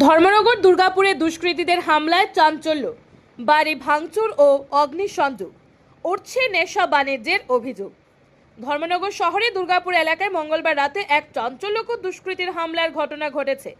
ধর্মনগর, দুর্গাপুরে দুষ্কৃতীদের হামলায় চাঞ্চল্য। বাড়ি ভাঙচুর ও অগ্নিসংযোগ। উঠছে নেশা বাণিজ্যের অভিযোগ। ধর্মনগর শহরে দুর্গাপুর এলাকায় মঙ্গলবার রাতে এক চাঞ্চল্যকর দুষ্কৃতীর হামলার ঘটনা ঘটেছে।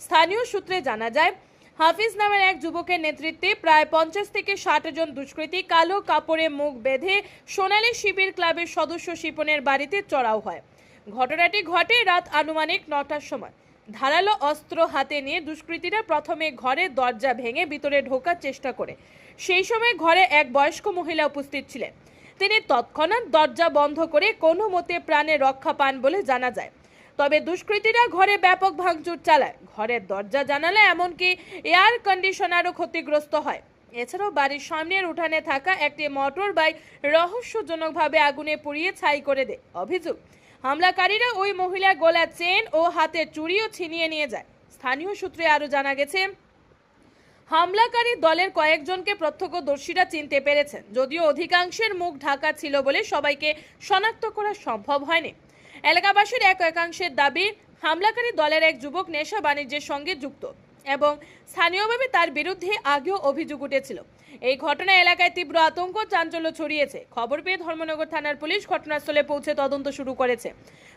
স্থানীয় সূত্রে জানা যায়, হাফিজ নামের এক যুবকের নেতৃত্বে প্রায় পঞ্চাশ থেকে ষাট জন দুষ্কৃতী কালো কাপড়ে মুখ বেঁধে সোনালী শিবির ক্লাবের সদস্য শিপনের বাড়িতে চড়াও হয়। ঘটনাটি ঘটে রাত আনুমানিক নটার সময়। ধারালো অস্ত্র হাতে নিয়ে দুষ্কৃতীরা প্রথমে ঘরের দরজা ভেঙে ভিতরে ঢোকার চেষ্টা করে। সেই সময় ঘরে এক বয়স্ক মহিলা উপস্থিত ছিলেন। তিনি তৎক্ষণাৎ দরজা বন্ধ করে কোনো মতে প্রাণে রক্ষা পান বলে জানা যায়। তবে দুষ্কৃতীরা ঘরে ব্যাপক ভাঙচুর চালায়। ঘরের দরজা জানালে এমনকি এয়ার কন্ডিশনারও ক্ষতিগ্রস্ত হয়। এছাড়াও বাড়ির সামনের উঠানে থাকা একটি মোটর বাইক রহস্যজনকভাবে আগুনে পুড়িয়ে ছাই করে দেয়। অভিযোগ হামলাকারীরা ওই মহিলার গলা চেন ও হাতের চুড়িও ছিনিয়ে নিয়ে যায়। স্থানীয় সূত্রে আরও জানা গেছে, হামলাকারী দলের কয়েকজনকে প্রত্যক্ষদর্শীরা চিনতে পেরেছেন, যদিও অধিকাংশের মুখ ঢাকা ছিল বলে সবাইকে শনাক্ত করা সম্ভব হয়নি। এলাকাবাসীর এক একাংশের দাবি, হামলাকারী দলের এক যুবক নেশা বাণিজ্যের সঙ্গে যুক্ত। এবং স্থানীয়ভাবে তার বিরুদ্ধে আগেও অভিযোগ উঠেছিল। এই ঘটনা এলাকায় তীব্র আতঙ্ক, চাঞ্চল্য ছড়িয়েছে। খবর পেয়ে ধর্মনগর থানার পুলিশ ঘটনাস্থলে পৌঁছে তদন্ত শুরু করেছে।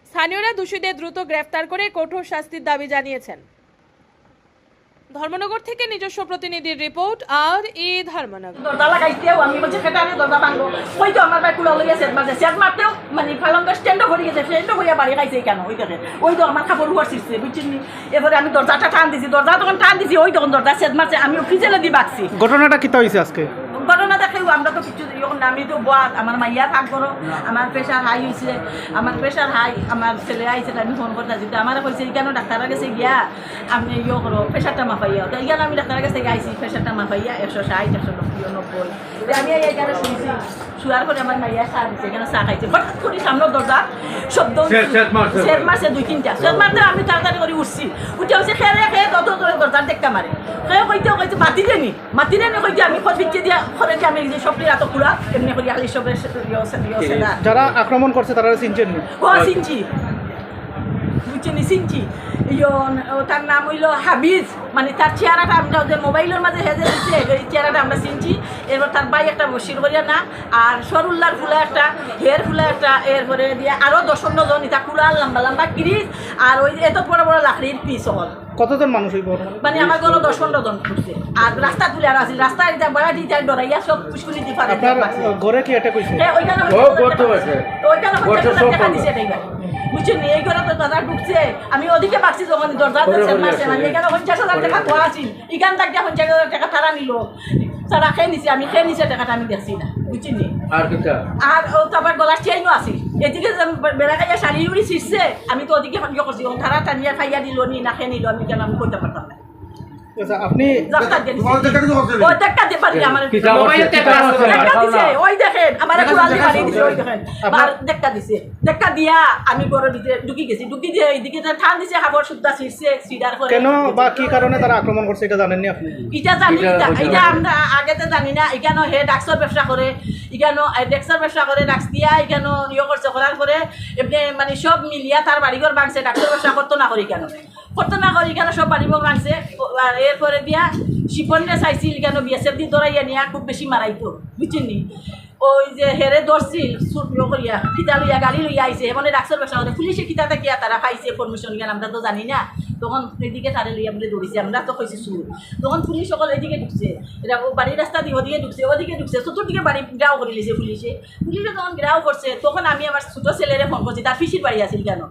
স্থানীয়রা দোষীদের দ্রুত গ্রেফতার করে কঠোর শাস্তির দাবি জানিয়েছেন। ধর্মনগর থেকে নিজস্ব প্রতিনিধির রিপোর্ট আর ই ধর্মনগর। দরজা লাগাইতেও আমি বলছি খেটানে দরজা ভাঙবো ওই তো আমার ভাই কুলা লইয়া সেট মারছে সেট মারতেও মানে ফালঙ্গ স্ট্যান্ডও ভরে গেছে। স্ট্যান্ডও ভরিয়া বাড়ি খাইছে কেন? ওই দেখে। ওই তো আমার কাপড় হুয়ার শিখছে বুঝছেন নি? এবারে আমি দরজাটা টান দিছি। দরজা তখন টান দিছি ওই তখন দরজা সেট মারছে। আমি ফ্রিজেলে দি বাকছি ঘটনাটা কিতা হয়েছে আজকে? ঘটনা দেখেও আমরা তো কিছু যখন আমি তো বাদ আমার মাইয়া থাক করো আমার প্রেশার হাই হয়েছে আমার প্রেশার হাই আমার ছেলে আইছে আমি ফোন করতে আমার কইছে কেন ডাক্তারের কাছে গিয়া? আপনি ইয়ে করো প্রেশারটা মাপাইয়া তো এখানে আমি ডাক্তারের কাছে আইছি প্রেশারটা মাপাইয়া একশো ষাট একশো নব্বই। আমি এখানে শুনছি শুয়ার করে আমার মাইয়া চা দিচ্ছে এখানে চা খাইছে। হঠাৎ করে সামনের দরজা শব্দ শেষ মারছে। দুই তিনটা। শেষ মারতে আমি তাড়াতাড়ি করে উঠছি। উঠে হচ্ছে খেয়ে খেয়ে তত করে দরজার দেখা মারে। খেয়ে কইতে কইতে মাতি দেনি মাতি দেনি কইতে আমি খোঁজ বিচ্ছে দিয়া খরে আমি যে সবটি এত পুরা এমনি করি খালি সবে সেটা যারা আক্রমণ করছে তারা চিনছেন ও সিনচি সিনচি ইয়ন তার নাম হইল হাবিজ। মানে তার চেহারাটা আমরা যে মোবাইলের মাঝে হেজে দিচ্ছে এই চেহারাটা আমরা চিনছি। এরপর তার বাই একটা বসির করিয়া না আর সরুল্লার ফুলা একটা হেয়ার ফুলা একটা এরপরে দিয়ে আরও দশ পনেরো জন ইটা কুড়াল লম্বা লম্বা কিরিস আর ওই এত বড় বড় লাকড়ির পিস হল কতজন মানুষ হইব মানে আমার গলো দশ পনেরো জন ঢুকছে আর রাস্তা তুলে আর আছিল রাস্তা এটা বড় দিতে ডরাইয়া সব পুষ্কুলি দি পারে ঘরে কি এটা কইছে? হ্যাঁ, ওইখানে। ওইখানে। দিছে এটাই বুঝছেন এই ঘরে তো দাদা ঢুকছে। আমি ওদিকে পাচ্ছি যখন দরজা করে দিচ্ছে করে মারছে আসছে। মানে এখানে পঞ্চাশ হাজার টাকা খোয়া আছিল এখান থেকে পঞ্চাশ হাজার টাকা তারা নিল। তারা খেয়ে নিছে আমি খেয়ে নিছে টাকাটা আমি দেখছি না। বুঝছেন আর ও তারপর গলার চেইনও আছে। এদিকে বেড়া খাইয়া শাড়ি উড়ি ছিঁড়ছে আমি তো ওদিকে ইয়ে করছি। ও তারা টানিয়া খাইয়া দিল নি না খেয়ে নিল আমি কেন আমি করতে পারতাম না। আপনি আমি ঘরের ভিতরে ঢুকি গেছি। ঢুকি দিয়ে এইদিকে ঠান দিছে খাবার সুদ্ধা ছিঁড়ছে সিডার করে কেন বা কি কারণে তারা আক্রমণ করছে এটা জানেননি আপনি? এটা জানি এটা। আমরা আগেতে না। এখানে হে ডাক্সর ব্যবসা করে এখানে ডেক্সর ব্যবসা করে ডাক্স দিয়া এখানে ইয়ে করছে করার পরে এমনি মানে সব মিলিয়া তার বাড়িঘর ভাঙছে ডাক্তার ব্যবসা করতো না করি কেন করতো না করি কেন সব বাড়িঘর ভোগ লাগছে এরপরে দিয়া শিপনে চাইছিল কেন বিএসএফ দি দৌড়াইয়া নিয়া খুব বেশি মারাইতো বুঝছেন নি ওই যে হেরে দরছিল ইয়ে করিয়া খিতা লইয়া গাড়ি লইয়া আইছে মানে ডাক্তার করে পুলিশে খিতা থাকিয়া তারা পাইছে ফরমেশন গেলাম আমরা তো জানি না। তখন এদিকে তারে লইয়া আমরা দৌড়িছে আমরা তো কইছি সুর তখন পুলিশ সকল এদিকে ঢুকছে এটা বাড়ির রাস্তা দিয়ে ওদিকে ঢুকছে ওদিকে ঢুকছে চতুর্দিকে বাড়ি গ্রাও করে লিছে পুলিশে। পুলিশে যখন গ্রাও করছে তখন আমি আমার ছোটো ছেলেরে ফোন করছি তার পিসির বাড়ি আছিল কেন?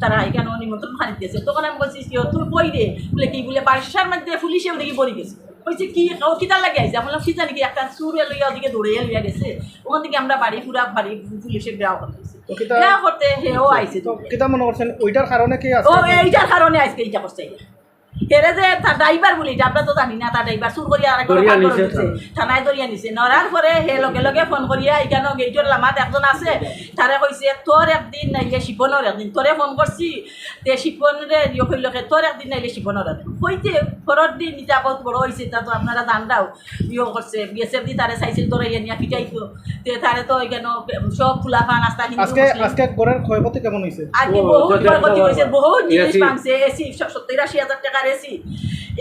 তারা এখানে নিমন্ত্রণ খানি দিয়েছে। তখন আমি বলছি "ইয়ো, তুই বই দে? বলে কি? বলে বাসার মধ্যে পুলিশে ওদিকে বলি গেছে। বলছে কি? ও কিতা লাগে আইছে। আমরা কি জানি কি? একটা চুরে লইয়া ওদিকে দৌড়ে লইয়া গেছে। ওখান থেকে আমরা বাড়ি পুরা বাড়ি পুলিশে গ্রাও করতে তো কিতা- করতে হেও আইছে তো কিতা মনে করছেন ওইটার কারণে কি ও আছে এইটার কারণে আজকে এইটা করছে। হেরে যে তার ড্রাইভার বলি আমরা তো জানি না তার ড্রাইভার চুর করিয়া থানায় ধরিয়া নিছে নরার পরে হে লগে লগে ফোন করিয়া এখানে গেইটর লামাত একজন আছে? তারে কইছে তোর একদিন নাইলে শিপনের একদিন তোরে ফোন করছি তে শিপনরে কইলকে তোর একদিন নাইলে শিপনের একদিন। কইতে পরের দিন এটা বহুত বড় হয়েছে তা তো আপনারা জানরাও ইয়ে করছে বিএসএফ দি তারে চাইছিল তোরা ইয়ে নিয়া পিটাইতো তে তারে তো এখানে সব ফুলা ফান আস্তা হিন্দু আজকে আজকে ঘরের ক্ষয়ক্ষতি কেমন হয়েছে আগে ও, বহুত ক্ষয়ক্ষতি হয়েছে বহুত জিনিস ভাঙছে এসি সত্তর আশি হাজার টাকার এসি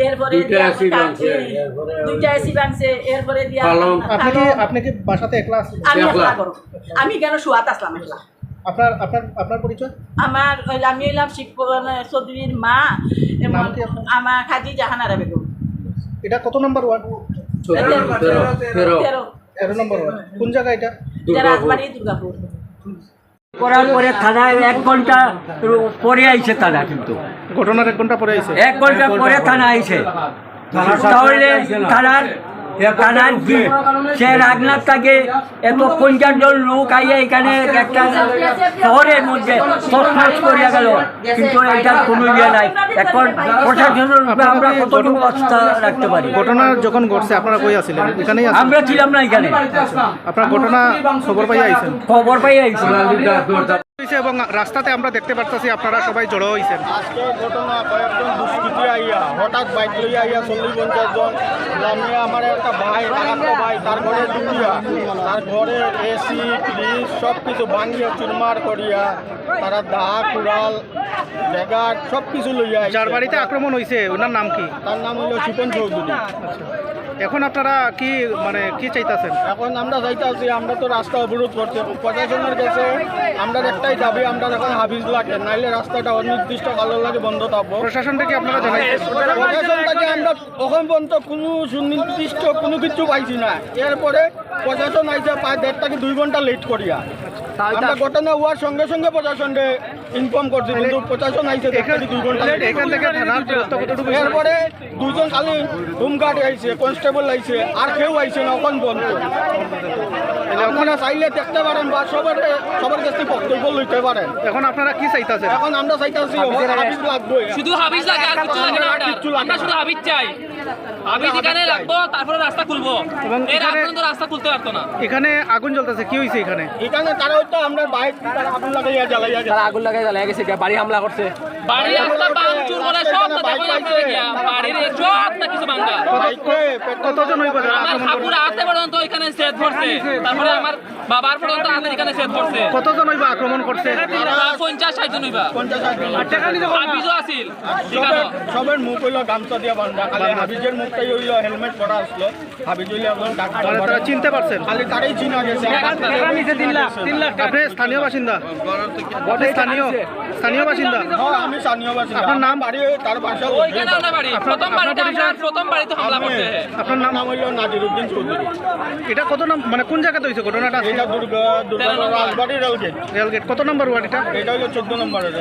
এরপরে দুইটা এসি ভাঙছে এরপরে দিয়া বাসাতে একলা আমি একলা। একলা করো। আমি কেন শুয়াত আসলাম একলা? আপনার আপনার আপনার পরিচয়? আমার আমি হইলাম শিবপুরান চৌধুরীর মা? আমার খাজি জাহানারা বেগম। এটা কত নম্বর ওয়ার্ড? চোদ্দ তেরো তেরো তেরো তেরো। নম্বর ওয়ার্ড। কোন জায়গা এটা? এটা রাজবাড়ি দুর্গাপুর। করার পরে থানায় এক ঘণ্টা পরে আইছে তারা কিন্তু। ঘটনার এক ঘণ্টা পরে আইছে। এক ঘণ্টা পরে থানা আইছে। তাহলে থানার থানার সে রাগনাথ এত লোক আইয়া এখানে একটা শহরের মধ্যে তছনছ করিয়া গেল। কিন্তু এটার কোনো ইয়ে নাই। এখন প্রশাসনের আমরা কতটুকু আস্থা রাখতে পারি? ঘটনা যখন ঘটছে আপনারা কই আছিলেন? এখানেই আমরা ছিলাম না এখানে। আপনার ঘটনা খবর পাই আইছেন? খবর পাই আইছি। হয়েছে এবং রাস্তাতে আমরা দেখতে পারতেছি আপনারা সবাই জড়ো হয়েছেন আজকে ঘটনা কয়েকজন দুষ্কৃতী আইয়া হঠাৎ বাইক লইয়া আইয়া চল্লিশ পঞ্চাশ জন। নামিয়ে আমার একটা ভাই ভাই তার ঘরে ঢুকিয়া তার ঘরে এসি ফ্রিজ সব কিছু ভাঙিয়া চুরমার করিয়া তারা দা কুড়াল ব্যাগার সব কিছু লইয়া যার বাড়িতে আক্রমণ হয়েছে ওনার নাম কি? তার নাম হলো শিপন চৌধুরী। এখন আপনারা কি মানে কি চাইতেছেন? এখন আমরা যাইতে আছি আমরা তো রাস্তা অবরোধ করছি। প্রশাসনের কাছে আমরা একটাই দাবি আমরা এখন হাফিজ লাগে। নাইলে রাস্তাটা অনির্দিষ্ট কালো লাগে বন্ধ থাকব। প্রশাসন থেকে আপনারা জানাইছেন প্রশাসন থেকে আমরা এখন পর্যন্ত কোনো সুনির্দিষ্ট কোনো কিছু পাইছি না। এরপরে প্রশাসন আইসে প্রায় দেড়টাকে দুই ঘণ্টা লেট করিয়া। আমরা ঘটনা হওয়ার সঙ্গে সঙ্গে প্রশাসনকে ইনফর্ম করছি কিন্তু প্রশাসন আইসে দেড় দুই ঘণ্টা এখান থেকে এরপরে দুজন খালি হোমগার্ড আইছে কনস্টেবল আইছে আর কেউ আইছে না এখন বন্ধ। আপনারা চাইলে দেখতে পারেন বা সবার সবার কাছে বক্তব্য লইতে পারেন। এখন আপনারা কি চাইতেছেন? এখন আমরা চাইতেছি লাগবে। শুধু হাবিজ লাগে আর কিছু লাগে না আমরা শুধু হাবিজ চাই। হাবিজ এখানে রাখব তারপরে রাস্তা খুলবো। এবং এর আগ এখানে- পর্যন্ত রাস্তা খুলতে পারতো না। এখানে আগুন জ্বলতেছে কি হয়েছে এখানে? এখানে তারা হয়তো আমরা বাইক আগুন লাগাইয়া জ্বালাইয়া আগুন লাগাই জ্বালাই গেছে বাড়ি হামলা করছে। বাড়ি রাস্তা বাংচুর করে সব তো দেখো আপনারা গিয়া। বাড়ির সব না কিছু পেট্রোল কতজন হইব? ঠাকুর আসতে পর্যন্ত ওইখানে সেট ধরছে তারপরে আমার বাবার পর্যন্ত আমাদের এখানে সেট ধরছে কতজন হইবা আক্রমণ করছে? পঞ্চাশ ষাট জন হইবা পঞ্চাশ ষাট জন। হাবিজও আছিল সবার মুখ হইল গামছা দিয়া বান্ধা খালি হাবিজের মুখটাই হইল হেলমেট পরা আসলো। হাবিজ হইল একজন ডাক্তার তারা চিনতে পারছেন? খালি তারাই চিনা গেছে। আপনি স্থানীয় বাসিন্দা। স্থানীয়। স্থানীয় বাসিন্দা? হ্যাঁ, আমি স্থানীয় বাসিন্দা। আপনার নাম? বাড়ি তার বাসা ওইখানে আমরা বাড়ি। প্রথম বাড়িতে আমরা প্রথম বাড়িতে হামলা করতে। আপনার নাম? হইল নাজিরউদ্দিন চৌধুরী। এটা কত নাম মানে কোন জায়গাতে হয়েছে ঘটনাটা? এটা Durga Durga Rajbari rail gate. Rail gate. কত নম্বর ওয়ার্ড এটা? এটা হলো চোদ্দ নম্বর রেল।